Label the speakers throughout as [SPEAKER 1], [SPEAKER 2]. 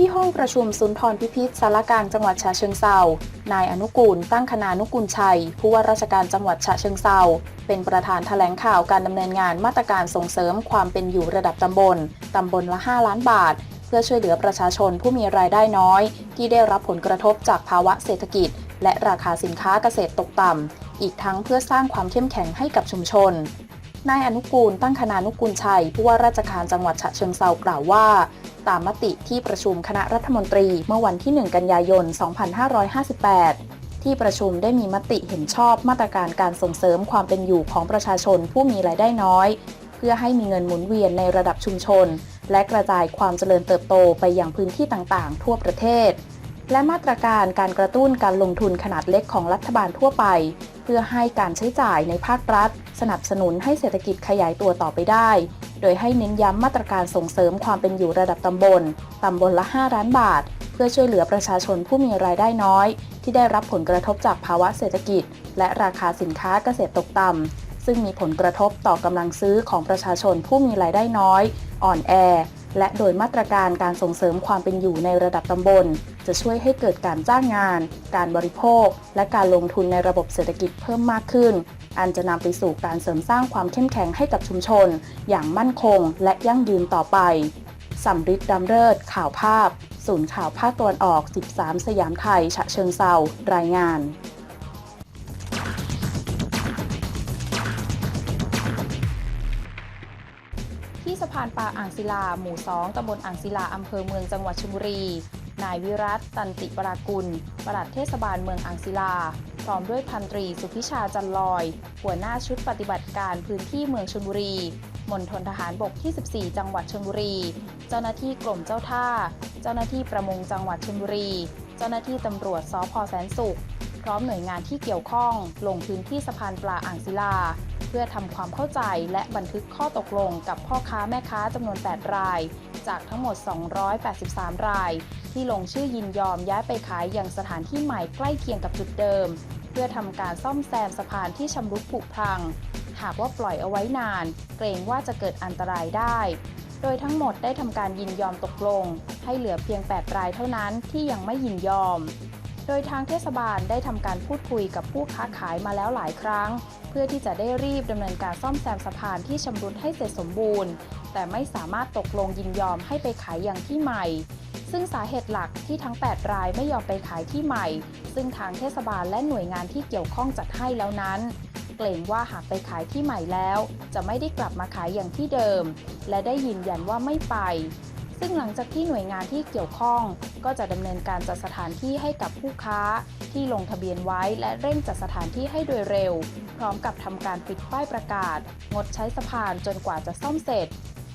[SPEAKER 1] ที่ห้องประชุมสุนทรพิพิธสารกลางจังหวัดฉะเชิงเซา นายอนุกูล ตั้งคณานุกุลชัย ผู้ว่าราชการจังหวัดฉะเชิงเซา เป็นประธานแถลงข่าวการดำเนินงานมาตรการส่งเสริมความเป็นอยู่ระดับตำบล ตำบลละ 5 ล้านบาท เพื่อช่วยเหลือประชาชนผู้มีรายได้น้อย ที่ได้รับผลกระทบจากภาวะเศรษฐกิจ และราคาสินค้าเกษตรตกต่ำ อีกทั้งเพื่อสร้างความเข้มแข็งให้กับชุมชน นายอนุกูลตั้งคณานุกูลชัย ผู้ว่าราชการจังหวัดฉะเชิงเซากล่าวว่า ตามมติที่ประชุมคณะรัฐมนตรีเมื่อวันที่ 1 กันยายน 2558 ที่ประชุมได้มีมติเห็นชอบมาตรการการส่งเสริมความเป็นอยู่ของประชาชนผู้มีรายได้น้อย เพื่อให้มีเงินหมุนเวียนในระดับชุมชน และกระจายความเจริญเติบโตไปยังพื้นที่ต่างๆ ทั่วประเทศและมาตรการการกระตุ้นการลงทุนขนาดเล็กของรัฐบาลทั่วไป พื่อให้การใช้จ่ายในภาครัฐ สนับสนุนให้เศรษฐกิจขยายตัวต่อไปได้ โดยให้เน้นย้ำมาตรการส่งเสริมความเป็นอยู่ระดับตำบลตำบลละ 5 ล้านบาท เพื่อช่วยเหลือประชาชนผู้มีรายได้น้อย ที่ได้รับผลกระทบจากภาวะเศรษฐกิจ และราคาสินค้าเกษตรตกต่ำซึ่งมีผลกระทบต่อกำลังซื้อของประชาชนผู้มีรายได้น้อย อ่อนแอ และโดยมาตรการการส่งเสริมความเป็นอยู่ในระดับตำบล จะช่วยให้เกิดการจ้างงาน การบริโภค และการลงทุนในระบบเศรษฐกิจเพิ่มมากขึ้น อันจะนำไปสู่การเสริมสร้างความเข้มแข็งให้กับชุมชน อย่างมั่นคง และยั่งยืนต่อไปสำริดดำเริศข่าวภาพ ศูนย์ข่าวภาคตะวันออก 13 สยามไทย ฉะเชิงเซารายงาน อ่างศิลา หมู่ 2ตำบลอ่างศิลา อำเภอเมืองจังหวัดชลบุรี นายวิรัตตันติปรากุลปลัดเทศบาลเมืองอ่างศิลา พร้อมด้วยพันตรีสุพิชาจันลอย หัวหน้าชุดปฏิบัติการพื้นที่เมืองชลบุรี มณฑลทหารบกที่ 14 จังหวัดชลบุรี เจ้าหน้าที่กรมเจ้าท่า เจ้าหน้าที่ประมงจังหวัดชลบุรี เจ้าหน้าที่ตำรวจสพแสนสุข ร้อมหน่วยงานที่เกี่ยวข้อง ลงพื้นที่สะพานปลาอ่างศิลา เพื่อทำความเข้าใจและบันทึกข้อตกลงกับพ่อค้าแม่ค้าจำนวน 8 ราย จากทั้งหมด 283 ราย ที่ลงชื่อยินยอมย้ายไปขายอยังสถานที่ใหม่ใกล้เคียงกับจุดเดิม เพื่อทำการซ่อมแซมสะพานที่ชำรุดผุพัง หากว่าปล่อยเอาไว้นาน เกรงว่าจะเกิดอันตรายได้โดยทั้งหมดได้ทำการยินยอมตกลง ให้เหลือเพียง 8 รายเท่านั้นที่ยังไม่ยินยอม โดยทางเทศบาลได้ทำการพูดคุยกับผู้ค้าขายมาแล้วหลายครั้ง เพื่อที่จะได้รีบดำเนินการซ่อมแซมสะพานที่ชำรุดให้เสร็จสมบูรณ์ แต่ไม่สามารถตกลงยินยอมให้ไปขายอย่างที่ใหม่ ซึ่งสาเหตุหลักที่ทั้ง 8 รายไม่ยอมไปขายที่ใหม่ ซึ่งทางเทศบาลและหน่วยงานที่เกี่ยวข้องจัดให้แล้วนั้นเกรงว่าหากไปขายที่ใหม่แล้ว จะไม่ได้กลับมาขายอย่างที่เดิม และได้ยืนยันว่าไม่ไป ซึ่งหลังจากที่หน่วยงานที่เกี่ยวข้อง ก็จะดำเนินการจัดสถานที่ให้กับผู้ค้า ที่ลงทะเบียนไว้และเร่งจัดสถานที่ให้โดยเร็ว พร้อมกับทำการปิดป้ายประกาศ งดใช้สะพานจนกว่าจะซ่อมเสร็จ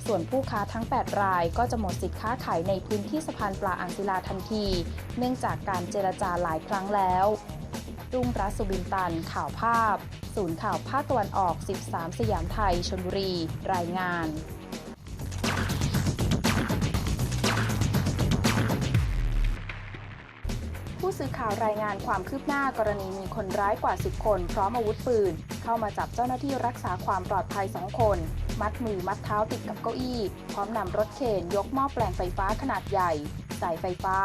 [SPEAKER 1] ส่วนผู้ค้าทั้ง 8 รายก็จะหมดสิทธิ์ค้าขายในพื้นที่สะพานปลาอ่างศิลาทันที เนื่องจากการเจรจาหลายครั้งแล้วรุ่งรัสุบินตัน ข่าวภาพ ศูนย์ข่าวภาคตะวันออก 13 สยามไทยชนบุรี รายงาน สื่อข่าวรายงานความคืบหน้ากรณีมีคนร้ายกว่า 10 คน พร้อมอาวุธปืน เข้ามาจับเจ้าหน้าที่รักษาความปลอดภัย 2 คน มัดมือมัดเท้าติดกับเก้าอี้ พร้อมนำรถเข็นยกหม้อแปลงไฟฟ้าขนาดใหญ่ สายไฟฟ้า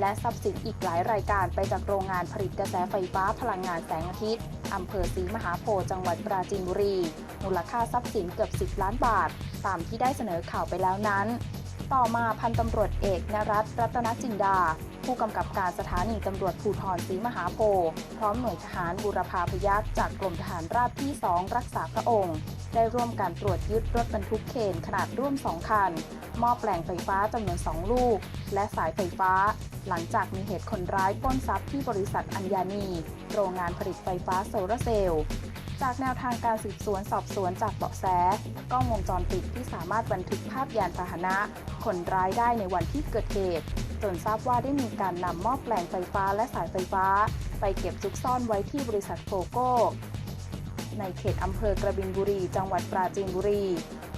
[SPEAKER 1] และทรัพย์สินอีกหลายรายการไปจากโรงงานผลิตกระแสไฟฟ้าพลังงานแสงอาทิตย์อำเภอศรีมหาโพธิ์จังหวัดปราจีนบุรี มูลค่าทรัพย์สินเกือบ 10 ล้านบาท ตามที่ได้เสนอข่าวไปแล้วนั้น ต่อมาพันตำรวจเอกนรัตน์รัตนจินดา ผู้กำกับการสถานีตำรวจภูธรศรีมหาโพธิ์พร้อมหน่วยทหารบูรพาพยัคฆ์จากกรมทหารราบที่ 2 รักษาพระองค์ ได้ร่วมการตรวจยึดรถบรรทุกเคนขนาดร่วม 2 คัน หม้อแปลงไฟฟ้าจำนวน 2 ลูก และสายไฟฟ้า หลังจากมีเหตุคนร้ายปล้นทรัพย์ที่บริษัทอัญญานี โรงงานผลิตไฟฟ้าโซลาร์เซลล์จากแนวทางการสืบสวนสอบสวนจากเบาะแสกล้องวงจรปิดที่สามารถบันทึกภาพยานพาหนะ คนร้ายได้ในวันที่เกิดเหตุ จนทราบว่าได้มีการนำหม้อแปลงไฟฟ้าและสายไฟฟ้า ไปเก็บซุกซ่อนไว้ที่บริษัทโฟโก้ในเขตอำเภอกระบินบุรี จังหวัดปราจีนบุรี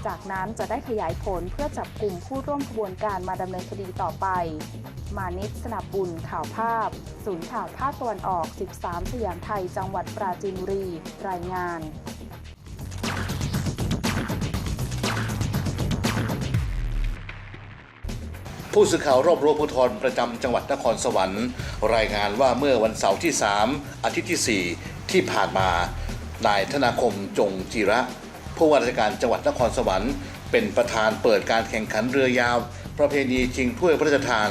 [SPEAKER 1] จากนั้นจะได้ขยายผลเพื่อจับกลุ่มผู้ร่วมขบวนการมาดำเนินคดีต่อไป มานิดสนับบุญข่าวภาพ ศูนย์ข่าวภาคตะวันออก 13 สยามไทย จังหวัดปราจีนบุรี รายงาน
[SPEAKER 2] ผู้สื่อข่าวรอบรั้วภูธรประจำจังหวัดนครสวรรค์ รายงานว่าเมื่อวันเสาร์ที่ 3 อาทิตย์ที่ 4 ที่ผ่านมานายธนาคมจงจีระ ผู้ว่าราชการจังหวัดนครสวรรค์ เป็นประธานเปิดการแข่งขันเรือยาว ประเพณีชิงถ้วยพระราชทาน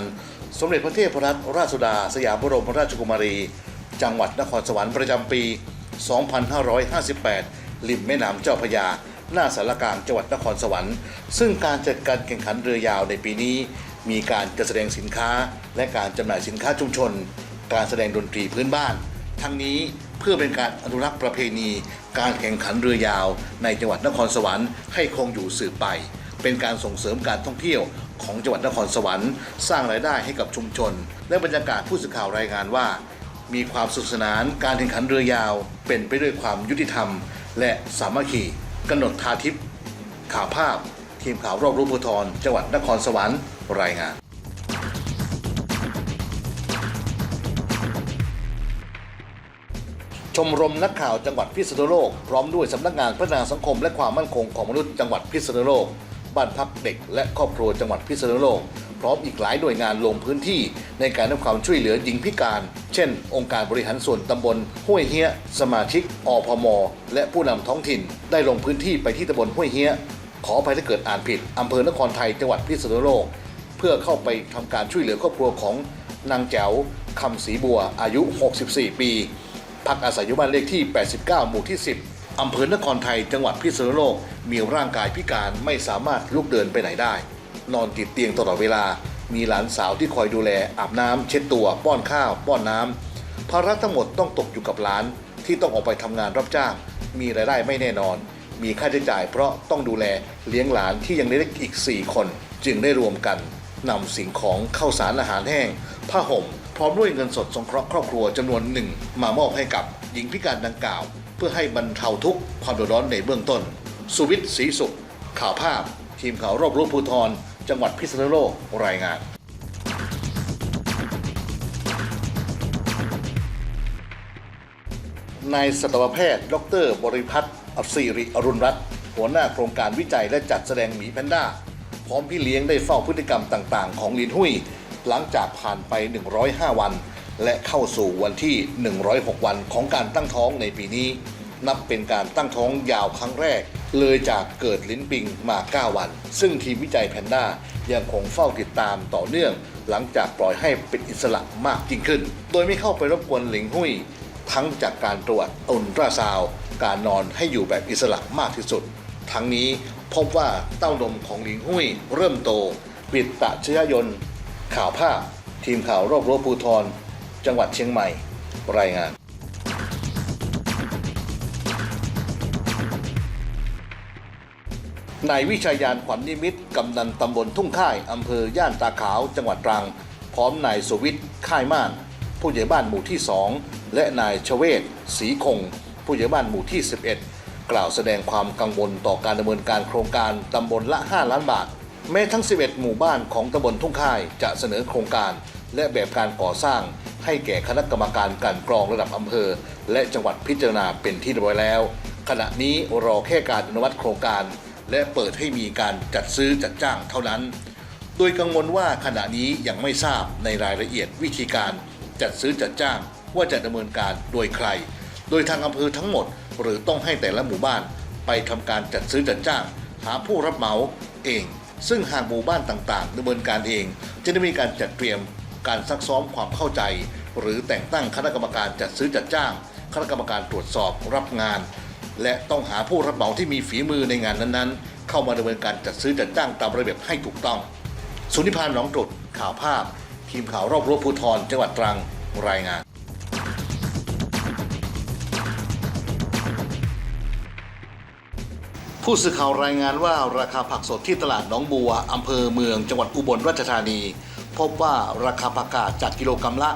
[SPEAKER 2] สมเด็จพระเทพรัตนราชสุดา สยามบรมราชกุมารี จังหวัดนครสวรรค์ประจำปี 2558 ริมแม่น้ำเจ้าพระยาหน้าสารกลางจังหวัดนครสวรรค์ ซึ่งการจัดการแข่งขันเรือยาวในปีนี้ มีการจัดแสดงสินค้า และการจำหน่ายสินค้าชุมชน การแสดงดนตรีพื้นบ้าน ทั้งนี้เพื่อเป็นการอนุรักษ์ประเพณี การแข่งขันเรือยาว ในจังหวัดนครสวรรค์ให้คงอยู่สืบไป เป็นการส่งเสริมการท่องเที่ยวของจังหวัดนครสวรรค์ สร้างรายได้ให้กับชุมชน และบรรยากาศผู้สื่อข่าวรายงานว่า มีความสุขสนานการแข่งขันเรือยาว เป็นไปด้วยความยุติธรรม และสามัคคีกนดทาทิพย์ข่าวภาพ ทีมข่าวรอบรู้ภูธรจังหวัดนครสวรรค์รายงานชมรมนักข่าวจังหวัดพิษณุโลก พร้อมด้วยสำนักงานพัฒนาสังคมและความมั่นคงของมนุษย์จังหวัดพิษณุโลก บ้านพักเด็กและครอบครัวจังหวัดพิษณุโลก พร้อมอีกหลายหน่วยงานลงพื้นที่ ในการให้ความช่วยเหลือหญิงพิการ เช่น องค์การบริหารส่วนตำบลห้วยเฮียสมาชิกอพม และผู้นำท้องถิ่น ได้ลงพื้นที่ไปที่ตำบลห้วยเฮีย ขออภัยถ้าเกิดอ่านผิดอำเภอนครไทยจังหวัดพิษณุโลก เพื่อเข้าไปทำการช่วยเหลือครอบครัวของนางแจ๋วคำศรีบัวอายุ 64 ปี พักอาศัยอยู่บ้านเลขที่ 89 หมู่ที่ 10อำเภอนครไทยจังหวัดพิษณุโลก มีร่างกายพิการไม่สามารถลุกเดินไปไหนได้ นอนติดเตียงตลอดเวลา มีหลานสาวที่คอยดูแลอาบน้ำเช็ดตัว ป้อนข้าว ป้อนน้ำภาระทั้งหมดต้องตกอยู่กับหลานที่ต้องออกไปทำงานรับจ้าง มีรายได้ไม่แน่นอน มีค่าใช้จ่าย เพราะต้องดูแลเลี้ยงหลานที่ยังเล็กอีก 4 คน จึงได้รวมกันนำสิ่งของเข้าวสารอาหารแห้ง ผ้าห่ม พร้อมด้วยเงินสดสงเคราะห์ครอบครัวจำนวนหนึ่ง มามอบให้กับหญิงพิการดังกล่าว เพื่อให้บรรเทาทุกข์ความเดือดร้อนในเบื้องต้น สุวิทย์ศรีสุข ข่าวภาพ ทีมข่าวรอบรู้ภูธรจังหวัดพิษณุโลกรายงานนายสัตวแพทย์ ดร บริพัตร อัศริอรุณรัตน์หัวหน้าโครงการวิจัยและจัดแสดงหมีแพนด้า พร้อมพี่เลี้ยงได้เฝ้าพฤติกรรมต่างๆ ของลินหุยหลังจากผ่านไป 105 วัน และเข้าสู่วันที่ 106 วันของการตั้งท้องในปีนี้ นับเป็นการตั้งท้องยาวครั้งแรก เลยจากเกิดลิ้นปิงมา 9 วัน ซึ่งทีมวิจัยแพนด้ายังคงเฝ้าติดตามต่อเนื่อง หลังจากปล่อยให้เป็นอิสระมากยิ่งขึ้น โดยไม่เข้าไปรบกวนหลิงหุยทั้งจากการตรวจอุลตราซาวด์ การนอนให้อยู่แบบอิสระมากที่สุด ทั้งนี้พบว่าเต้านมของหลิงหุยเริ่มโต ปิดตะเชยยน ข่าวภาพ ทีมข่าวรอบรั้วภูทรจังหวัดเชียงใหม่ รายงานนายวิชายานขวัญนิมิตกำนันตำบลทุ่งค่ายอำเภอย่านตาขาวจังหวัดตรัง พร้อมนายสุวิทย์ค่ายม่าน ผู้ใหญ่บ้านหมู่ที่2และนายชเวศศรีคง ผู้ใหญ่บ้านหมู่ที่ 11 กล่าวแสดงความกังวลต่อการดำเนินการโครงการตำบลละ 5 ล้านบาท แม้ทั้ง 11 หมู่บ้านของตำบลทุ่งค่ายจะเสนอโครงการ และแบบการก่อสร้าง ให้แก่คณะกรรมการกลันกรองระดับอำเภอ และจังหวัดพิจารณาเป็นที่เรียบร้อยแล้ว ขณะนี้รอแค่การอนุมัติโครงการ และเปิดให้มีการจัดซื้อจัดจ้างเท่านั้น โดยกังวลว่าขณะนี้ยังไม่ทราบในรายละเอียดวิธีการจัดซื้อจัดจ้างว่าจะดำเนินการโดยใคร โดยทางอำเภอทั้งหมด หรือต้องให้แต่ละหมู่บ้าน ไปทำการจัดซื้อจัดจ้าง หาผู้รับเหมาเอง ซึ่งหากหมู่บ้านต่างๆดำเนินการเอง จะได้มีการจัดเตรียมการซักซ้อมความเข้าใจ หรือแต่งตั้งคณะกรรมการจัดซื้อจัดจ้าง คณะกรรมการตรวจสอบรับงาน และต้องหาผู้รับเหมาที่มีฝีมือในงานนั้นๆ เข้ามาดำเนินการจัดซื้อจัดจ้างตามระเบียบให้ถูกต้อง สุนิพานหนองตรุดข่าวภาพ ทีมข่าวรอบรั้วภูธรจังหวัดตรังรายงาน ผู้สื่อข่าวรายงานว่าราคาผักสดที่ตลาดหนองบัวอำเภอเมืองจังหวัดอุบลราชธานี พบว่าราคาผักกาดจากกิโลกรัมละ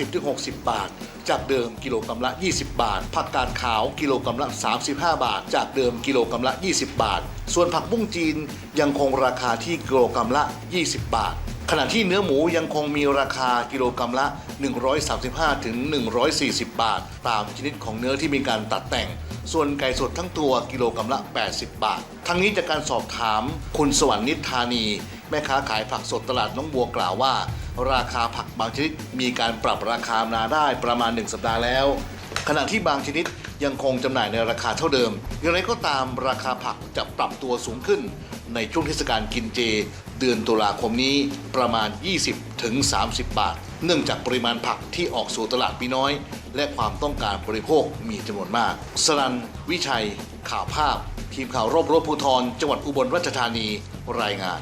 [SPEAKER 2] 50-60 บาท จากเดิมกิโลกรัมละ 20 บาท ผักกาดขาวกิโลกรัมละ 35 บาท จากเดิมกิโลกรัมละ 20 บาท ส่วนผักบุ้งจีนยังคงราคาที่กิโลกรัมละ 20 บาทขณะที่เนื้อหมูยังคงมีราคากิโลกรัมละ 135-140 บาท ตามชนิดของเนื้อที่มีการตัดแต่ง ส่วนไก่สดทั้งตัวกิโลกรัมละ 80 บาท ทั้งนี้จากการสอบถามคุณสวรรค์นิธานี แม่ค้าขายผักสดตลาดน้องบัวกล่าวว่า ราคาผักบางชนิดมีการปรับราคามาได้ประมาณ 1 สัปดาห์แล้ว ขณะที่บางชนิดยังคงจำหน่ายในราคาเท่าเดิม อย่างไรก็ตามราคาผักจะปรับตัวสูงขึ้น ในช่วงเทศกาลกินเจ เดือนตุลาคมนี้ประมาณ 20-30 บาท เนื่องจากปริมาณผักที่ออกสู่ตลาดมีน้อย และความต้องการบริโภคมีจำนวนมาก สรัน วิชัย ข่าวภาพ ทีมข่าวรบรบภูธรจังหวัดอุบลราชธานีรายงาน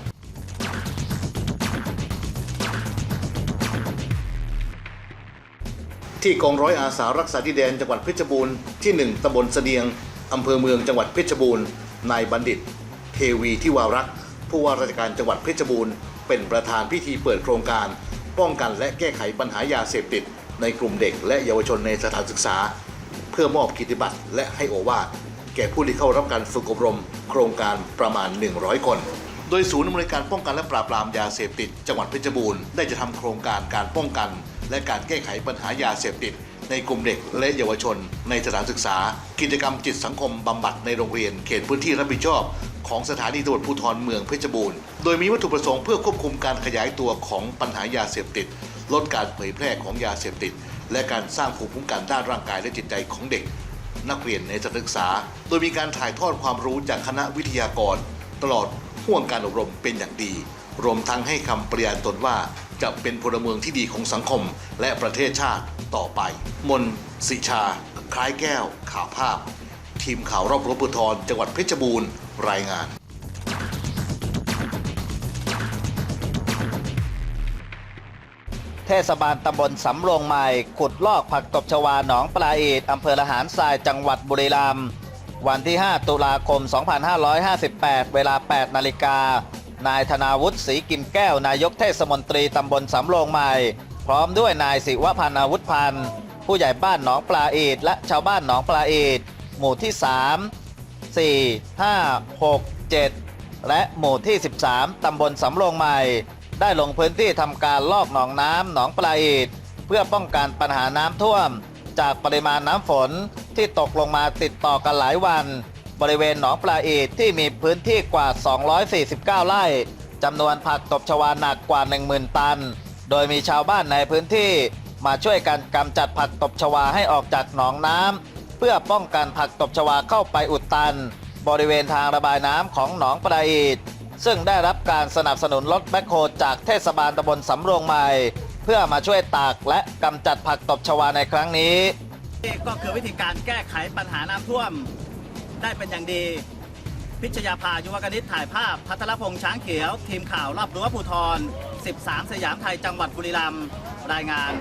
[SPEAKER 2] ที่กองร้อยอาสารักษาดินแดนจังหวัดเพชรบูรณ์ที่ 1ตำบลเสดียง อำเภอเมืองจังหวัดเพชรบูรณ์ นายบัณฑิต เทวีที่วารักษ์ ผู้ว่าราชการจังหวัดเพชรบูรณ์เป็นประธานพิธีเปิดโครงการ ป้องกันและแก้ไขปัญหายาเสพติด ในกลุ่มเด็กและเยาวชนในสถานศึกษา เพื่อมอบกิตติบัตรและให้โอวาทแก่ผู้ที่เข้ารับการฝึกอบรม โครงการประมาณ 100 คน โดยศูนย์อำนวยการป้องกันและปราบปรามยาเสพติด จังหวัดเพชรบูรณ์ได้จะทำโครงการการป้องกัน และการแก้ไขปัญหายาเสพติดในกลุ่มเด็กและเยาวชน ในสถานศึกษา กิจกรรมจิตสังคมบำบัดในโรงเรียนเขตพื้นที่รับผิดชอบ ของสถานีตำรวจภูธรเมืองเพชรบูรณ์ โดยมีวัตถุประสงค์เพื่อควบคุมการขยายตัวของปัญหายาเสพติด ลดการเผยแพร่ของยาเสพติด และการสร้างภูมิคุ้มกันด้านร่างกายและจิตใจของเด็ก นักเรียนในสถานศึกษา โดยมีการถ่ายทอดความรู้จากคณะวิทยากร ตลอดห่วงการอบรมเป็นอย่างดี รวมทั้งให้คำปริญาตนว่าจะเป็นพลเมืองที่ดีของสังคมและประเทศชาติต่อไป มนสิชา คล้ายแก้ว ข่าวภาพ ทีมข่าวรอบรบปุทรจังหวัดเพชรบูรณ์ รายงาน
[SPEAKER 3] เทศบาลตำบลสำโรงใหม่ ขุดลอกผักตบชวาหนองปลาอีดอำเภอละหารทรายจังหวัดบุรีรัมย์วันที่ 5 ตุลาคม 2558 เวลา 8 นาฬิกา นายธนาวุฒิศรีกิมแก้ว นายกเทศมนตรีตำบลสำโรงใหม่ พร้อมด้วยนายศิวพันธ์อาวุธพันธ์ ผู้ใหญ่บ้านหนองปลาอีดและชาวบ้านหนองปลาอีดหมู่ที่ 3 4 5 6 7 และหมู่ที่ 13 ตำบลสำโรงใหม่ ได้ลงพื้นที่ทำการลอกหนองน้ำหนองปลาอีดเพื่อป้องกันปัญหาน้ำท่วม จากปริมาณน้ำฝนที่ตกลงมาติดต่อกันหลายวัน บริเวณหนองปลาอีดที่มีพื้นที่กว่า 249 ไร่จำนวนผักตบชวาหนักกว่า 10,000 ตัน โดยมีชาวบ้านในพื้นที่มาช่วยกันกำจัดผักตบชวาให้ออกจากหนองน้ำ เพื่อป้องกันผักตบชวาเข้าไปอุดตัน บริเวณทางระบายน้ำของหนองปลาอีดซึ่งได้รับการสนับสนุนรถแบคโฮจากเทศบาลตำบลสำโรงใหม่ เพื่อมาช่วยตากและกำจัดผักตบชวาในครั้งนี้
[SPEAKER 4] นี่ก็คือวิธีการแก้ไขปัญหาน้ำท่วมได้เป็นอย่างดี พิชยาภายุวกนิษฐ์ถ่ายภาพ พัทรพงษ์ช้างเขียว ทีมข่าวรอบรั้วภูทร 13 สยามไทยจังหวัดบุรีรัมย์รายงาน